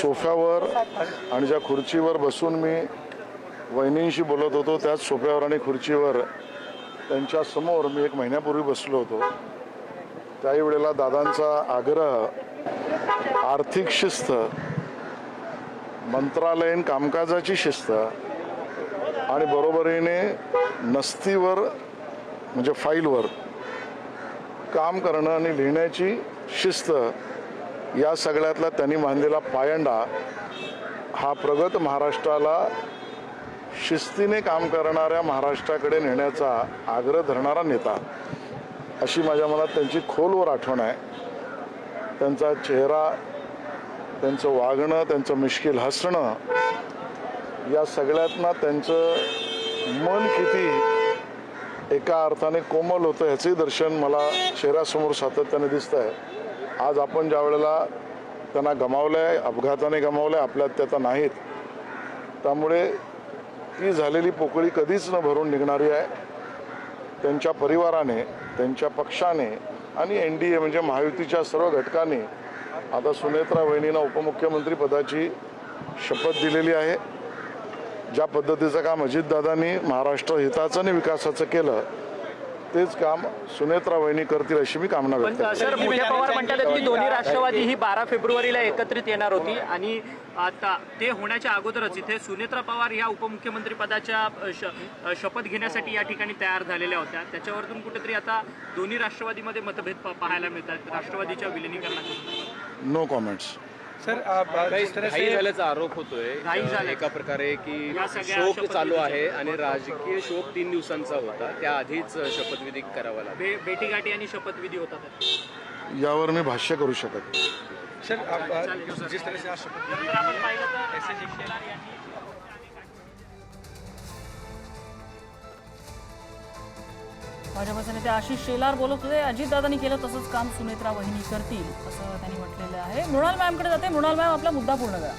सोफ्यावर आणि ज्या खुर्चीवर बसून मी वहिनींशी बोलत होतो त्याच सोफ्यावर आणि खुर्चीवर त्यांच्यासमोर मी एक महिन्यापूर्वी बसलो होतो. त्याही वेळेला दादांचा आग्रह आर्थिक शिस्त मंत्रालयीन कामकाजाची शिस्त आणि बरोबरीने नस्तीवर म्हणजे फाईलवर काम करणं आणि लिहिण्याची शिस्त या सगळ्यातला त्यांनी बांधलेला पायंडा हा प्रगत महाराष्ट्राला शिस्तीने काम करणाऱ्या महाराष्ट्राकडे नेण्याचा आग्रह धरणारा नेता. अशी माझ्या मनात त्यांची खोलवर आठवण आहे. त्यांचा चेहरा त्यांचं वागणं त्यांचं मिश्किल हसणं या सगळ्यातनं त्यांचं मन किती एका अर्थाने कोमल होतं ह्याचंही दर्शन मला चेहऱ्यासमोर सातत्याने दिसतं आहे आज आपण ज्या वेळेला त्यांना गमावलं आहे अपघाताने गमावलं आहे आपल्यात त्याचा नाहीत. त्यामुळे ती झालेली पोकळी कधीच न भरून निघणारी आहे. त्यांच्या परिवाराने त्यांच्या पक्षाने आणि एन डी ए म्हणजे महायुतीच्या सर्व घटकांनी आता सुनेत्रा वहिनींना उपमुख्यमंत्री पदाची शपथ दिलेली आहे. ज्या पद्धतीचं काम अजितदादांनी महाराष्ट्र हिताचं आणि विकासाचं केलं तेच काम सुनेत्रा वहिनी करतील अशी मी कामना व्यक्त पण सर मोठे पवार म्हणतात की दोन्ही राष्ट्रवादी ही बारा फेब्रुवारीला एकत्रित येणार होती आणि आता ते होण्याच्या अगोदरच इथे सुनेत्रा पवार या उपमुख्यमंत्री पदाच्या श- शपथ घेण्यासाठी या ठिकाणी तयार झालेल्या होत्या. त्याच्यावरतून कुठेतरी आता दोन्ही राष्ट्रवादीमध्ये मतभेद प- पाहायला मिळतात. राष्ट्रवादीच्या विलिनीकरणाच्या नो कॉमेंट्स सर झाल्याचा आरोप होतोय. एका प्रकारे की शोक चालू आहे आणि राजकीय शोक तीन दिवसांचा होता त्याआधीच शपथविधी करावा लागला बेटीगाठी आणि शपथविधी होतात यावर मी भाष्य करू शकत नाही. सर जिस तरह से आज शपथ भाजपचे नेते आशिष शेलार बोलत होते. अजितदादांनी केलं तसंच काम सुनेत्रा वहिनी करतील असं त्यांनी म्हटलेलं आहे. मृणाल मॅमकडे जाते. मृणाल मॅम आपला मुद्दा पूर्ण करा.